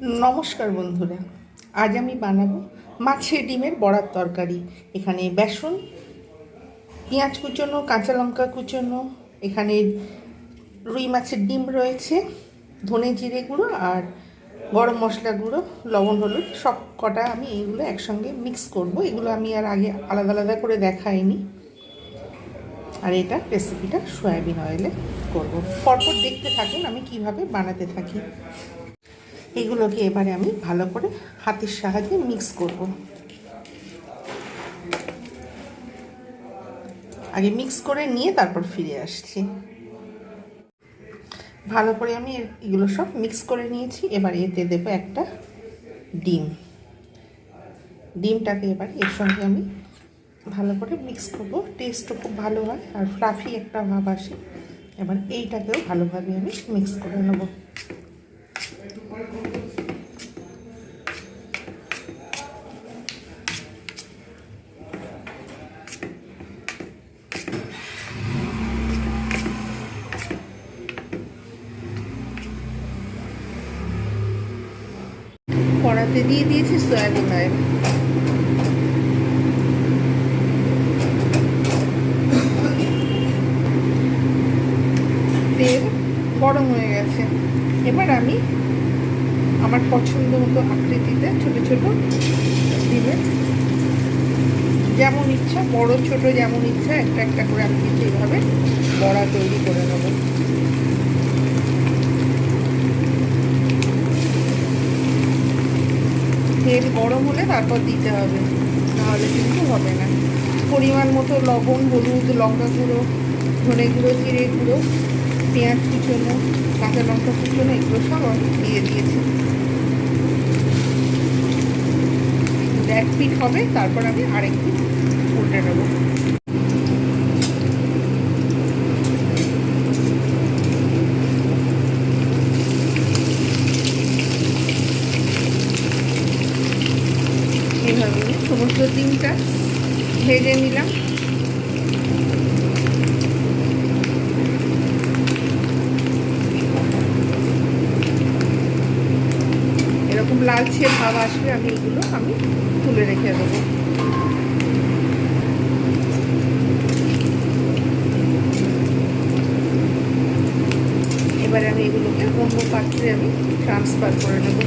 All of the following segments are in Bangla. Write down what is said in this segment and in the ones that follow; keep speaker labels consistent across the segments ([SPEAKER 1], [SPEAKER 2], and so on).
[SPEAKER 1] নমস্কার বন্ধুরা। আজ আমি বানাবো মাছের ডিমের বড়ার তরকারি। এখানে বেসন, পেঁয়াজ কুচোনো, কাঁচা লঙ্কা কুচোনো, এখানে রুই মাছের ডিম রয়েছে, ধনে জিরে গুঁড়ো আর গরম মশলা গুঁড়ো, লবণ, হলুদ, সব কটা আমি এইগুলো একসঙ্গে মিক্স করব। এগুলো আমি আর আগে আলাদা আলাদা করে দেখাইনি। আর এটা রেসিপিটা সয়াবিন অয়েলে করব। পরপর দেখতে থাকুন আমি কীভাবে বানাতে থাকি। এগুলোকে এবারে আমি ভালো করে হাতের সাহায্যে মিক্স করব। আগে মিক্স করে নিয়ে তারপর ফিরে আসছি। ভালো করে আমি এগুলো সব মিক্স করে নিয়েছি। এবার এতে দেবো একটা ডিম। ডিমটাকে এবার এর সঙ্গে আমি ভালো করে মিক্স করব। টেস্টও খুব ভালো হয় আর ফ্লাফি একটা ভাব আসে। এবার এইটাকেও ভালোভাবে আমি মিক্স করে নেব। কড়াতে দিয়ে দিয়েছি সয়াবিন অয়েল। তেল গরম হয়ে গেছে। এবার আমি আমার পছন্দ মতো আকৃতিতে ছোট ছোট ডিমের। যেমন ইচ্ছা, বড় ছোট যেমন ইচ্ছা, একটা একটা করে আমি কিন্তু এইভাবে বড়া তৈরি করে নেব। তেল গরম হলে তারপর দিতে হবে নাহলে কিন্তু হবে না। পরিমাণ মতো লবণ, হলুদ, লঙ্কা গুঁড়ো, ধনে গুঁড়ো, জিরে গুঁড়ো পেঁয়াজ কুচোনো কাঁচা লঙ্কা কুচোনো এগুলো সব আমি দিয়ে দিয়েছি। এক পিট হবে, তারপর আমি আরেক পিঠ উল্টে নেব। সমস্ত ডিমটা ভেজে নিলাম। এরকম লালচে ভাব আসবে, আমি এগুলো আমি তুলে রেখে দেবো। এবারে আমি এগুলোকে অন্য পাত্রে আমি ট্রান্সফার করে নেব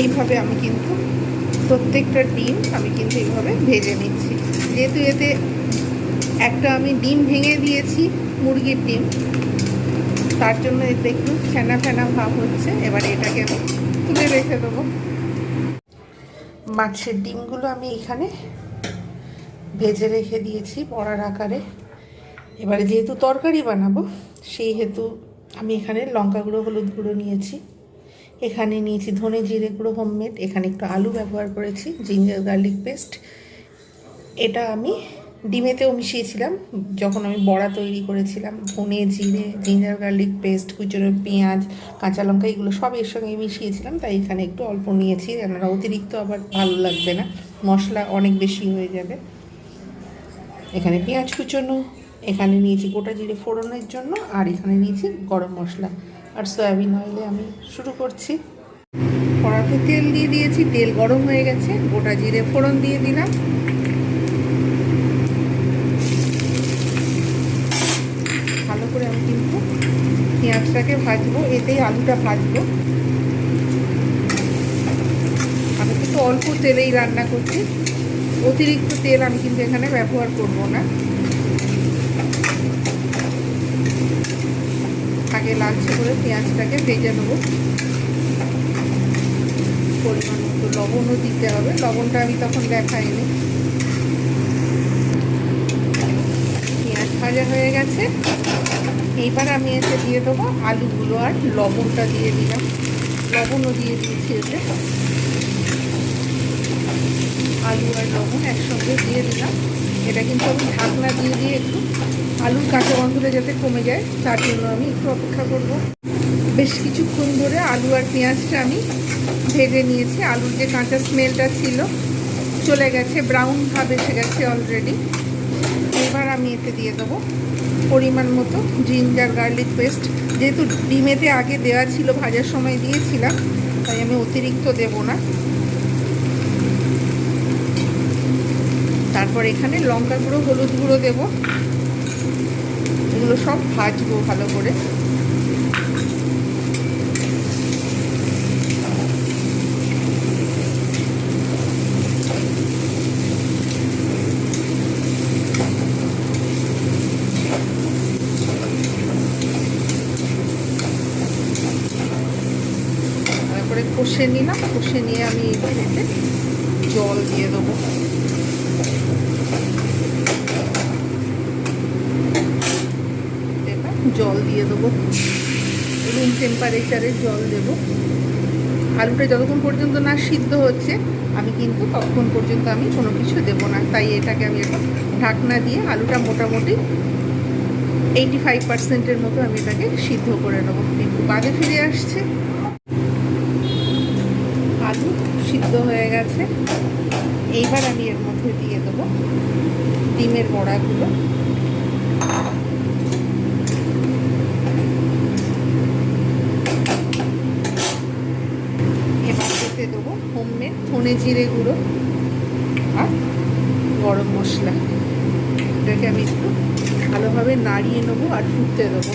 [SPEAKER 1] এইভাবে আমি কিন্তু প্রত্যেকটা ডিম আমি কিন্তু এইভাবে ভেজে নিচ্ছি। যেহেতু এতে একটা আমি ডিম ভেঙে দিয়েছি, মুরগির ডিম। তার জন্য এতে একটু ফেনা ফেনা ভাব হচ্ছে। এবার এটাকে আমি তুলে রেখে দেবো। মাছের ডিমগুলো আমি এখানে ভেজে রেখে দিয়েছি বড়ার আকারে। এবারে যেহেতু তরকারি বানাবো, সেই হেতু আমি এখানে লঙ্কা গুঁড়ো হলুদ গুঁড়ো নিয়েছি। এখানে নিয়েছি ধনে জিরে গুঁড়ো হোমমেড। এখানে একটু আলু ব্যবহার করেছি, জিঞ্জার গার্লিক পেস্ট। এটা আমি ডিমেতেও মিশিয়েছিলাম, যখন আমি বড়া তৈরি করেছিলাম। ধনে জিরে, জিঞ্জার গার্লিক পেস্ট, কুচনো পেঁয়াজ, কাঁচা লঙ্কা, এগুলো সব এর সঙ্গে মিশিয়েছিলাম। তাই এখানে একটু অল্প নিয়েছি, কেননা অতিরিক্ত আবার ভালো লাগবে না। মশলা অনেক বেশি হয়ে যাবে। এখানে পেঁয়াজ কুচনো, এখানে নিয়েছি গোটা জিরে ফোড়নের জন্য, আর এখানে নিয়েছি গরম মশলা। আর সয়াবিন অয়েলে আমি শুরু করছি। কড়াতে তেল দিয়ে দিয়েছি, তেল গরম হয়ে গেছে, গোটা জিরে ফোড়ন দিয়ে দিলাম। ভালো করে আমি কিন্তু পেঁয়াজটাকে ভাজবো, এতেই আলুটা ভাজবো। আমি কিন্তু অল্প তেলেই রান্না করছি, অতিরিক্ত তেল আমি কিন্তু এখানে ব্যবহার করব না। আগে লালচে করে পেঁয়াজটাকে ভেজে নেব। পরিমাণ মতো লবণও দিতে হবে। লবণটা আমি তখন দেখাইনি। পেঁয়াজ ভাজা হয়ে গেছে। এইবার আমি এতে দিয়ে দেবো আলুগুলো আর লবণটা দিয়ে দিলাম। লবণও দিয়ে দিয়েছি এতে। আলু আর লবণ একসঙ্গে দিয়ে দিলাম। এটা কিন্তু আমি ঢাকনা দিয়ে দিয়ে একটু আলুর কাঁচা গন্ধটা যাতে কমে যায়, তার জন্য আমি একটু অপেক্ষা করব। বেশ কিছুক্ষণ ধরে আলু আর পেঁয়াজটা আমি ভেজে নিয়েছি। আলুর যে কাঁচা স্মেলটা ছিল, চলে গেছে ব্রাউন ভাব এসে গেছে অলরেডি এবার আমি এতে দিয়ে দেবো পরিমাণ মতো জিঞ্জার গার্লিক পেস্ট যেহেতু ডিমেতে আগে দেওয়া ছিল, ভাজার সময় দিয়েছিলাম, তাই আমি অতিরিক্ত দেব না। তারপর এখানে লঙ্কা গুঁড়ো, হলুদ গুঁড়ো দেবো। এগুলো সব ভাজবো ভালো করে। কষে নিলাম, কষে নিয়ে আমি এতে জল দিয়ে দেবো এবার জল দিয়ে দেবো। রুম টেম্পারেচারে জল দেবো। আলুটা যতক্ষণ পর্যন্ত না সিদ্ধ হচ্ছে, আমি কিন্তু ততক্ষণ পর্যন্ত আমি কোনো কিছু দেবো না। তাই এটাকে আমি এখন ঢাকনা দিয়ে আলুটা মোটামুটি এইটি ফাইভ পার্সেন্টের মতো আমি এটাকে সিদ্ধ করে নেব। একটু বাদে ফিরে আসছে। আলু সিদ্ধ হয়ে গেছে। এইবার আমি এর মধ্যে দিয়ে দেবো ডিমের বড়াগুলো এবার দিতে দেবো হোমমেড ধনে জিরে গুঁড়ো আর গরম মশলা। এটাকে আমি একটু ভালোভাবে নাড়িয়ে নেব আর ফুটতে দেবো।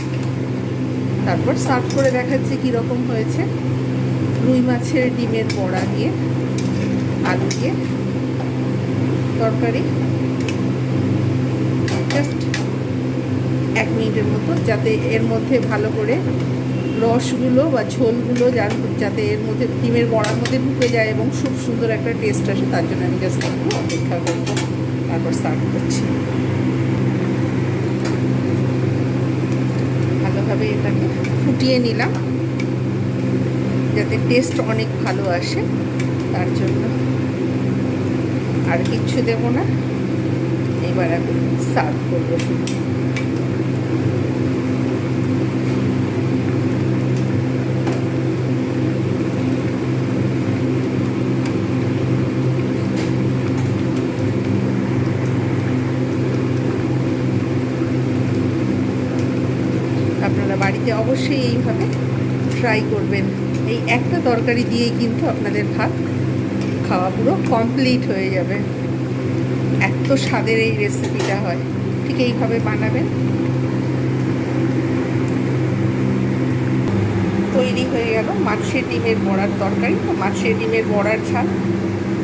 [SPEAKER 1] তারপর সার্ভ করে দেখাচ্ছি কীরকম হয়েছে। রুই মাছের ডিমের বড়া দিয়ে, আলু দিয়ে তরকারি। জাস্ট এক মিনিটের মতো যাতে এর মধ্যে ভালো করে রসগুলো বা ঝোলগুলো যাতে এর মধ্যে ডিমের বড়ার মধ্যে ঢুকে যায় এবং খুব সুন্দর একটা টেস্ট আসে, তার জন্য আমি জাস্ট একটু অপেক্ষা করব, তারপর সার্ভ করছি। ভালোভাবে এটাকে ফুটিয়ে নিলাম, যাতে টেস্ট অনেক ভালো আসে, তার জন্য আর কিচ্ছু দেব না। এবার আমি সার্ভ করব অবশ্যই এইভাবে ট্রাই করবেন। এই একটা তরকারি দিয়েই কিন্তু আপনাদের ভাত খাওয়া পুরো কমপ্লিট হয়ে যাবে। এত স্বাদের এই রেসিপিটা হয়। ঠিক এইভাবে বানাবেন। তৈরি হয়ে গেল মাছের ডিমের বড়ার তরকারি। তো মাছের ডিমের বড়ার ঝাল।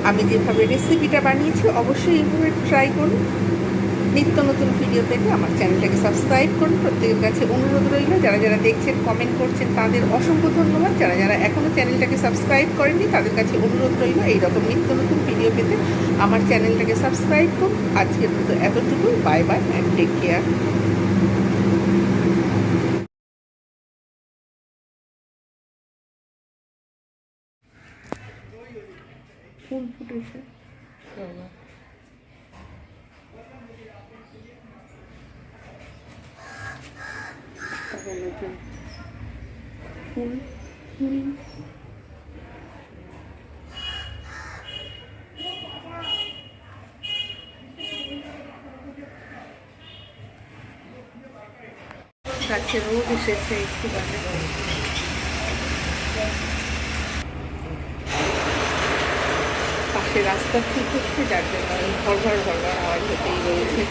[SPEAKER 1] আমি যেভাবে রেসিপিটা বানিয়েছি, অবশ্যই এইভাবে ট্রাই করুন। নিত্য নতুন ভিডিও পেতে আমার চ্যানেলটাকে সাবস্ক্রাইব করুন। প্রত্যেকের কাছে অনুরোধ রইল, যারা যারা দেখছেন কমেন্ট করছেন, তাদের অসংখ্য ধন্যবাদ। যারা যারা এখনও চ্যানেলটাকে সাবস্ক্রাইব করেননি, তাদের কাছে অনুরোধ রইল, এইরকম নিত্য নতুন ভিডিও পেতে আমার চ্যানেলটাকে সাবস্ক্রাইব করুন। আজকের মতো এতটুকুই। Bye bye and take care ফুল ফুটেছে ফুল ফুল গাছে রোদ এসেছে একটু পাশে রাস্তা ঠিক হচ্ছে, যার জন্য ঘর ঘর ঘর ঘর আওয়াজ হতেই রয়েছে।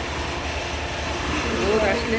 [SPEAKER 1] রোদ আসলে